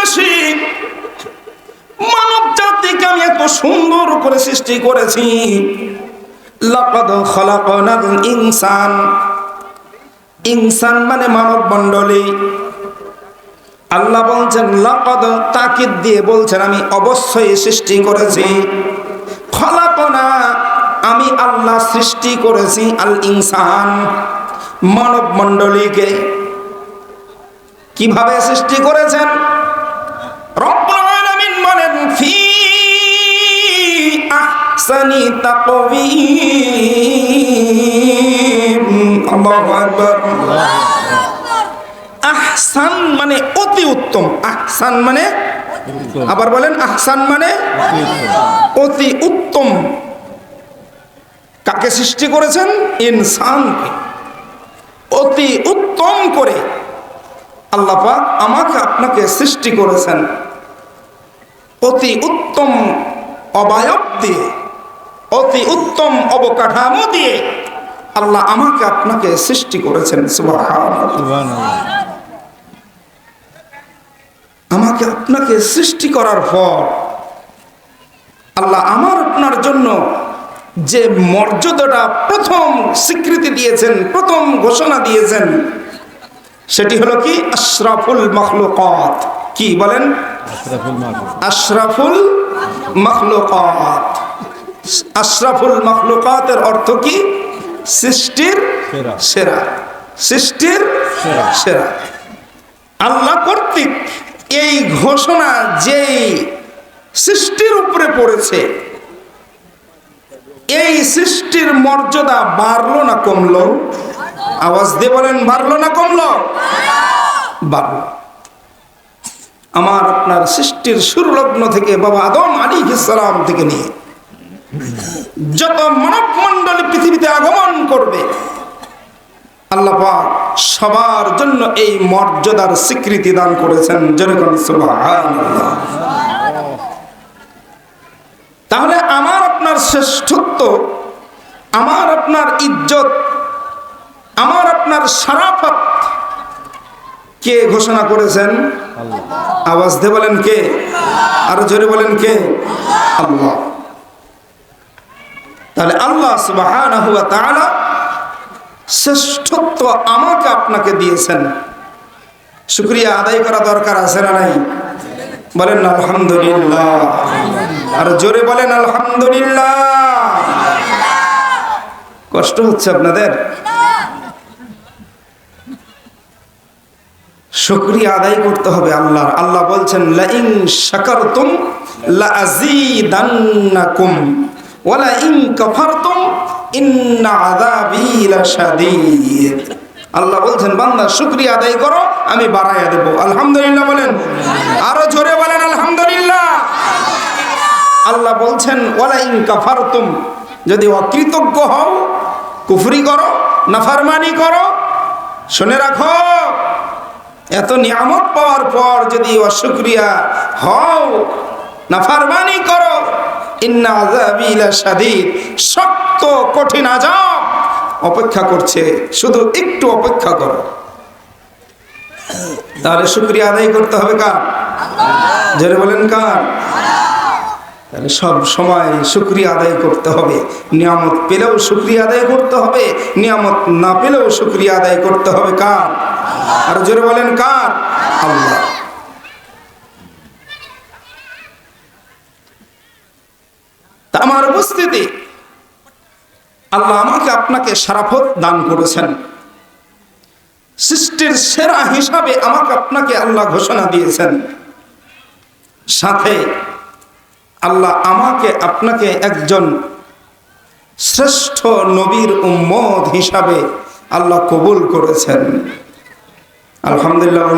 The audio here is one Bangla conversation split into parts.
বেশি মানব জাতিকে আমি এত সুন্দর করে সৃষ্টি করেছি। ইনসান। ইনসান মানে মানব মণ্ডলী। আল্লাহ বলছেন, লাকাদ তাকিদ দিয়ে বলছেন, আমি অবশ্যই সৃষ্টি করেছি। খলাকনা, আমি আল্লাহ সৃষ্টি করেছি আল ইনসান, মানব মণ্ডলীকে। কীভাবে সৃষ্টি করেছেন? আহসানি মানে অতি উত্তম। আহসান মানে আবার বলেন, আহসান মানে অতি উত্তম। কাকে সৃষ্টি করেছেন? ইনসানকে। অতি উত্তম করে আল্লাহ পাক আমাকে আপনাকে সৃষ্টি করেছেন। অতি উত্তম অবায়ব দিয়ে। অতি উত্তম অবকাঠামো দিয়ে আল্লাহ আমাকে আপনাকে সৃষ্টি করেছেন আমাকে আপনাকে সৃষ্টি করার পর আল্লাহ আমার আপনার জন্য যে মর্যাদাটা প্রথম স্বীকৃতি দিয়েছেন প্রথম ঘোষণা দিয়েছেন সেটি হলো কি? আশরাফুল মখলুকাত। কি বলেন? আশরাফুল মখলুকাত। আশরাফুল মখলুকাতের অর্থ কি? সৃষ্টির সেরা। সৃষ্টির সেরা। আল্লাহ কর্তৃক এই ঘোষণা যেই সৃষ্টির উপরে পড়েছে এই সৃষ্টির মর্যাদা বাড়লো না কমলো? আওয়াজ দিয়ে বলেন বাড়লো না কমলো? বাড়লো। আমার আপনার সৃষ্টির সুরলগ্ন থেকে বাবা আদম আলী ইসলাম থেকে নিয়ে যত মানব মণ্ডলী পৃথিবীতে আগমন করবে আল্লাহ পাক সবার জন্য এই মর্যাদার স্বীকৃতি দান করেছেন যেরকম তাহলে আমার আপনার শ্রেষ্ঠত্ব আমার আপনার ইজ্জত আমার আপনার সারাফত কে ঘোষণা করেছেন? আওয়াজ দিয়ে বলেন কে? আরও জোরে বলেন কে? আল্লাহ। তাহলে আল্লাহ তাআলা শ্রেষ্ঠত্ব আমাকে আপনাকে দিয়েছেন। শুক্রিয়া আদায় করা দরকার আছে না নাই? বলেন আলহামদুলিল্লাহ। আর জোরে বলেন, আলহামদুলিল্লাহ। কষ্ট হচ্ছে আপনাদের? শুক্রিয়া আদায় করতে হবে আল্লাহর। আল্লাহ বলছেন, লাইন শাকারতুম লাযীদান্নাকুম ওয়ালা ইন কাফারতুম ইন্না আযাবি লাশাদীদ। আল্লাহ বলছেন, বান্দা, শুক্রিয়া আদায় করো, আমি বাড়াইয়া দেব। আলহামদুলিল্লাহ বলেন। আরও জোরে বলেন, আলহামদুলিল্লাহ। আল্লাহ বলছেন ওয়ালা ইন কাফারতুম, যদি অকৃতজ্ঞ হও, কুফরি করো, নাফরমানি করো, শুনে রাখো, এত নিয়ামত পাওয়ার পর যদি অশুক্রিয়া হও, নাফারমানি করো শক্ত, কঠিন আযাব। অপেক্ষা করছে, শুধু একটু অপেক্ষা করো। তাহলে শুক্রিয়া আদায় করতে হবে কার? জোরে বলেন কার? সব সময় শুক্রিয়া আদায় করতে হবে। নিয়ামত পেলেও শুক্রিয়া আদায় করতে হবে, নিয়ামত না পেলেও শুক্রিয়া আদায় করতে হবে কার? আর জোরে বলেন কার? আল্লাহ। তা আমার উপস্থিতি। আল্লাহ আমাকে আপনাকে সারাফত দান করেছেন। সৃষ্টির সেরা হিসাবে আমাকে আপনাকে আল্লাহ ঘোষণা দিয়েছেন। সাথে আল্লাহ আমাকে আপনাকে একজন শ্রেষ্ঠ নবীর উম্মত হিসাবে আল্লাহ কবুল করেছেন। আলহামদুলিল্লাহ?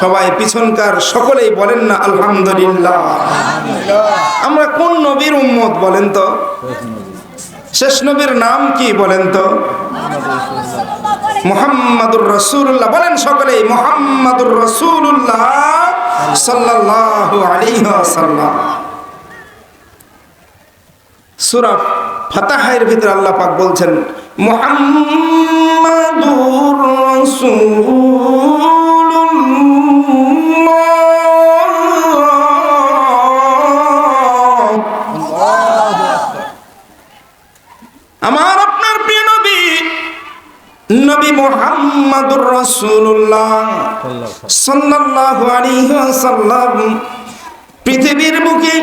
সবাই পিছনকার সকলেই বলেন না, আলহামদুলিল্লাহ। আমরা কোন নবীর উম্মত বলেন তো? শেষ নবীর নাম কি বলেন তো? মোহাম্মদুর রসুল্লাহ বলেন সকলেই, মোহাম্মদুর রসুল্লাহ সাল্লাল্লাহু আলাইহি ওয়াসাল্লাম। সূরা ফাতাহের ভিতরে আল্লাহ পাক বলছেন, মুহাম্মাদুর আমার আপনার প্রিয় নবী নবী মোহাম্মদুর রাসূলুল্লাহ সাল্লাল্লাহু আলাইহি ওয়াসাল্লাম, পৃথিবীর বুকে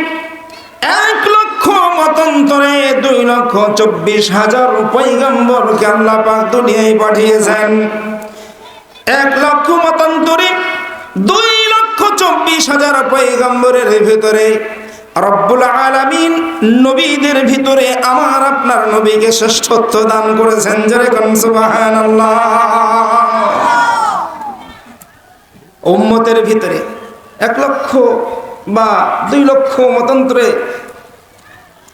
এক লক্ষ মতান্তরে দুই লক্ষ চব্বিশ হাজার পৈগম্বরকে আল্লাহ পাক দুনিয়ায় পাঠিয়েছেন। এক লক্ষ মতান্তরে দুই লক্ষ চব্বিশ হাজার পৈগম্বরের ভিতরে রব্বুল আলামিন নবীদের ভিতরে আমার আপনার নবীকে শ্রেষ্ঠত্ব দান করেছেন। যেরকম সুবহানাল্লাহ। উম্মতের ভিতরে এক লক্ষ বা দুই লক্ষ মতান্তরে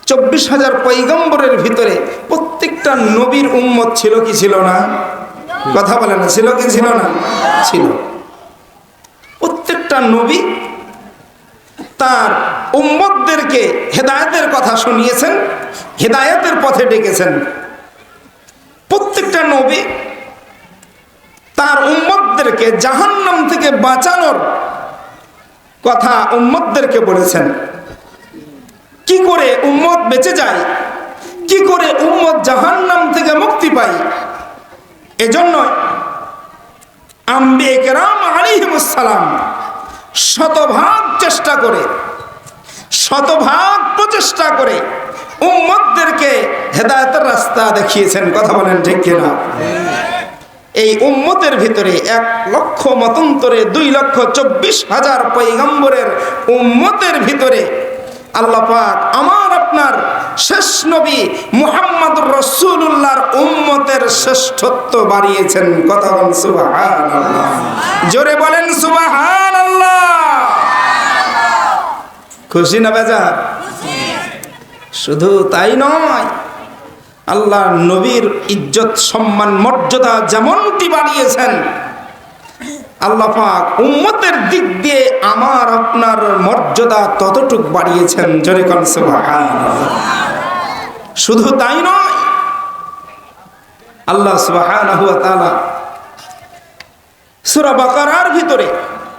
চব্বিশ হাজার পৈগম্বরের ভিতরে প্রত্যেকটা নবীর উম্মত ছিল কি ছিল না? কথা বলে না, ছিল কি ছিল না? ছিল। প্রত্যেকটা নবী তার উম্মতদেরকে হেদায়তের কথা শুনিয়েছেন, হেদায়তের পথে ডেকেছেন। প্রত্যেকটা নবী তার উম্মতদেরকে জাহান্নাম থেকে বাঁচানোর কথা উম্মতদেরকে বলেছেন। কি করে উম্মত বেঁচে যায়? কি করে উম্মত জাহান্নাম থেকে মুক্তি পায়? এজন্য আম্বে কেরাম আলিহিমুসালাম শতভাগ চেষ্টা করে, শতভাগ প্রচেষ্টা করে উম্মতদেরকে হেদায়তের রাস্তা দেখিয়েছেন, কথা বলেন ঠিক কিনা? এই উম্মতের ভিতরে এক লক্ষ মতন্তরে, দুই লক্ষ চব্বিশ হাজার পৈগম্বরের উম্মতের ভিতরে আল্লাহ পাক আমার আপনার শেষ নবী মুহাম্মদুর রসুল্লাহর উম্মতের শ্রেষ্ঠত্ব বাড়িয়েছেন, কথা বলেন সুবাহান জোরে বলেন সুবাহান খুশি না বেজা শুধু তাই নয় আল্লাহ নবীর ইজ্জত, সম্মান, মর্যাদা যেমনটি বাড়িয়েছেন, আল্লাহ পাক উম্মতের দিক দিয়ে আমার আপনার মর্যাদা ততটুক বাড়িয়েছেন। জোরে কোন শুধু তাই নয়, আল্লাহ তাআলা সূরা বাকারার ভিতরে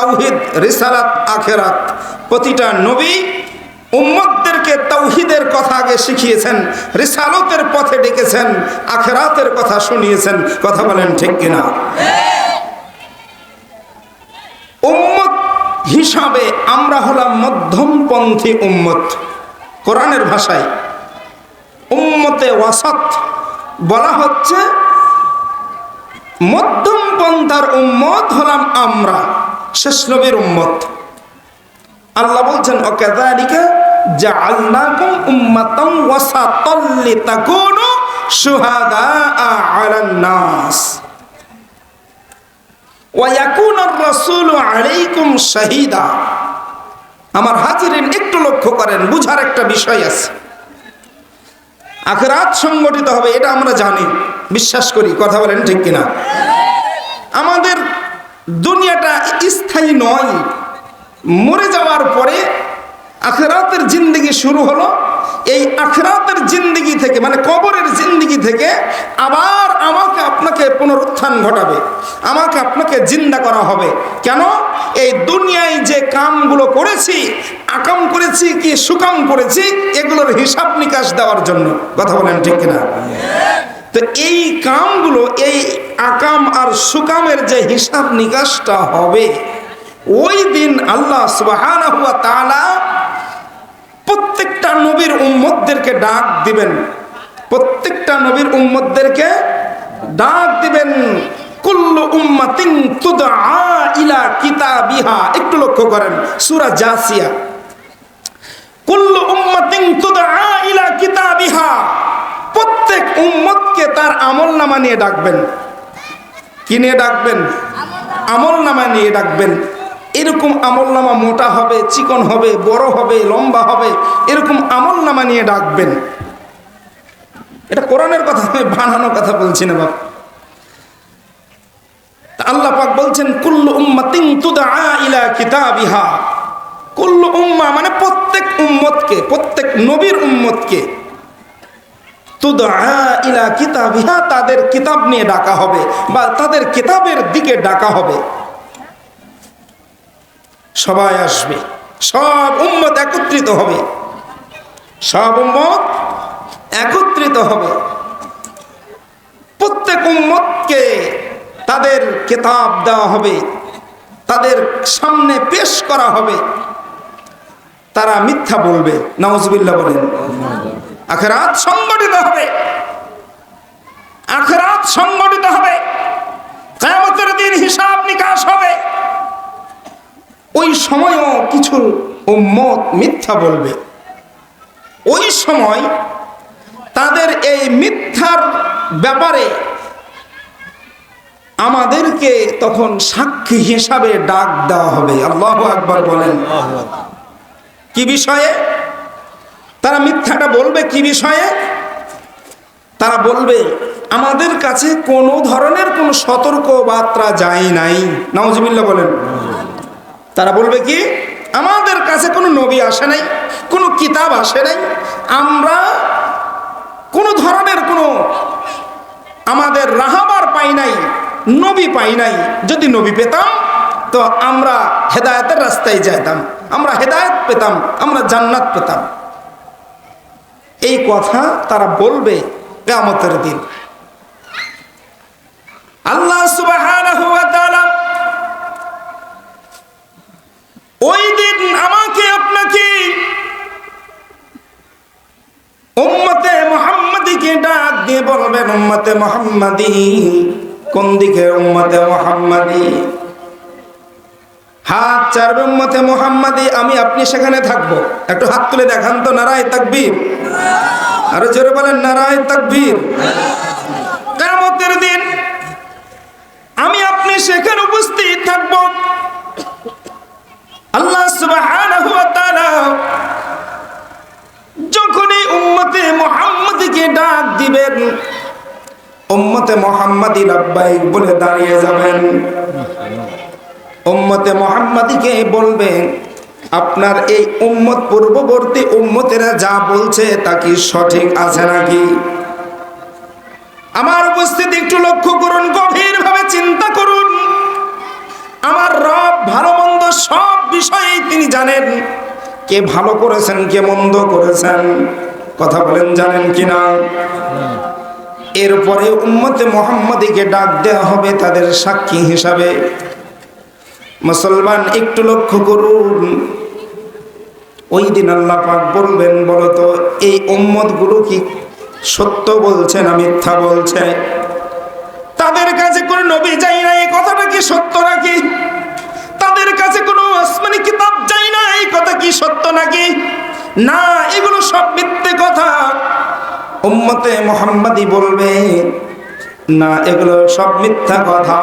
তাওহিদ, রিসালাত, আখেরাত। প্রতিটা নবী উম্মতদেরকে তাওহিদের কথা আগে শিখিয়েছেন, রিসালতের পথে ডেকেছেন, আখেরাতের কথা শুনিয়েছেন। কথা বলেন ঠিক কিনা? উম্মত হিসাবে আমরা হলাম মধ্যমপন্থী উম্মত। কোরআনের ভাষায় উম্মতে ওয়াসাত বলা হচ্ছে মধ্যম পন্থার উম্মত হলাম আমরা। শেষ নবীর উম্মত। আল্লাহ বলছেন অকাযালিকা জাআলনাকুম উম্মাতান ওয়াসাতাল লিতাকুনু শুহাদাআ আলান নাস। ওয়া রাসূলু আলাইকুম শাহীদা। আমার হাজিরিন একটু লক্ষ্য করেন, বুঝার একটা বিষয় আছে। আখরাত সংগঠিত হবে, এটা আমরা জানি। বিশ্বাস করি, কথা বলেন ঠিক কিনা? আমাদের দুনিয়াটা স্থায়ী নয়। মরে যাওয়ার পরে আখরাতের জিন্দগি শুরু হলো। এই আখরাতের জিন্দগি থেকে মানে কবরের জিন্দগি থেকে আবার আমাকে আপনাকে পুনরুত্থান ঘটাবে। আমাকে আপনাকে জিন্দা করা হবে। কেন? এই দুনিয়ায় যে কামগুলো করেছি, আকাম করেছি কি সুকাম করেছি, এগুলোর হিসাব নিকাশ দেওয়ার জন্য। কথা বলেন ঠিক কিনা? তো এই কামগুলো, এই আকাম আর সুকামের যে হিসাব নিকাশটা হবে, ওই দিন আল্লাহ তাআলা প্রত্যেকটা নবীর উম্মতদেরকে ডাক দিবেন। প্রত্যেকটা নবীর উম্মতদেরকে ডাক দিবেন, কুল্লু তুদআ ইলা একটু লক্ষ্য করেন, সূরা জাসিয়া। কুল্লু উম্মাতিন তুদআ ইলা কিতাবিহা প্রত্যেক উম্মতকে তার আমল নামা নিয়ে ডাকবেন। কি নিয়ে ডাকবেন? আমল নামা নিয়ে ডাকবেন। এরকম আমল নামা মোটা হবে, চিকন হবে, বড় হবে, লম্বা হবে, এরকম আমল নামা নিয়ে ডাকবেন। এটা কোরআনের কথা, আমি বানানোর কথা বলছি না বাপ। আল্লাহ পাক বলছেন, কুল্লু উম্মাতিন তুদআ ইলা কিতাবিহা। কুল্লু উম্মা মানে প্রত্যেক উম্মতকে, প্রত্যেক নবীর উম্মতকে। ইলা কিতাবিহা, তাদের কিতাব নিয়ে ডাকা হবে বা তাদের কিতাবের দিকে ডাকা হবে। সবাই আসবে, সব উম্মত একত্রিত হবে। সব উম্মত একত্রিত হবে। প্রত্যেক উম্মতকে তাদের কিতাব দেওয়া হবে, তাদের সামনে পেশ করা হবে। তারা মিথ্যা বলবে নওয়াজবিল্লাহ বলেন। আখেরাত সংগঠিত হবে। আখেরাত সংগঠিত হবে। কেয়ামতের দিন হিসাব নিকাশ হবে। ওই সময়ও কিছু উম্মত মিথ্যা বলবে। ওই সময় তাদের এই মিথ্যার ব্যাপারে আমাদেরকে তখন সাক্ষী হিসাবে ডাক দেওয়া হবে। আল্লাহ আকবার বলেন। কি বিষয়ে? তারা মিথ্যাটা বলবে কি বিষয়ে? তারা বলবে, আমাদের কাছে কোনো ধরনের কোনো সতর্ক বার্তা যায় নাই। নওয়াজবিল্লা বলেন। তারা বলবে কি, আমাদের কাছে কোনো নবী আসে নাই, কোনো কিতাব আসে নাই। আমরা কোনো ধরনের কোনো আমাদের রাহাবার পাই নাই, নবী পাই নাই। যদি নবী পেতাম, তো আমরা হেদায়তের রাস্তায় যাইতাম। আমরা হেদায়ত পেতাম, আমরা জান্নাত পেতাম। এই কথা তারা বলবে কেয়ামতের দিন। আল্লাহ ওয়া ওই দিন আমাকে আপনাকে উম্মতে মোহাম্মদীকে ডাক দিয়ে বলবেন, উম্মতে মোহাম্মদী, কোন দিকে উম্মতে মোহাম্মদী? হাত চারবে উম্মতে মোহাম্মদী, আমি আপনি সেখানে থাকব। একটু হাত তুলে দেখান তো, নারায় তাকবীর। আরও জোরে বলেন, নারায় তাকবীর। কেমতের দিন আমি আপনি সেখানে উপস্থিত থাকব। আল্লাহ সুবহানাহু ওয়া তাআলা যখনই উম্মতে মুহাম্মাদীকে ডাক দিবেন, উম্মতে মুহাম্মাদী লাব্বাইক বলে দাঁড়িয়ে যাবেন। উম্মতে মুহাম্মাদীকে বলবেন আপনার এই উম্মত, পূর্ববর্তী উম্মতেরা যা বলছে তা কি সঠিক আছে নাকি? আমার উপস্থিতি একটু লক্ষ্য করুন, গভীরভাবে চিন্তা করুন। আমার রব ভালো মন্দ সব বিষয়ে তিনি জানেন। কে ভালো করেছেন, কে মন্দ করেছেন, কথা বলেন জানেন কিনা? এরপরে উম্মতে মোহাম্মদীকে ডাক দেওয়া হবে তাদের সাক্ষী হিসাবে। মুসলমান, একটু লক্ষ্য করুন। ওই দিন আল্লাহ পাক বলবেন বলতো এই উম্মতগুলো কি সত্য বলছে না মিথ্যা বলছে? তাদের কাছে কোনো নবী যাই না এই কথাটা কি সত্য নাকি? তাদের কাছে কোনো আসমানি কিতাব যাই না এই কথা কি সত্য নাকি? না, এগুলো সব মিথ্যে কথা। উম্মতে মোহাম্মদী বলবে, না, এগুলো সব মিথ্যা কথা।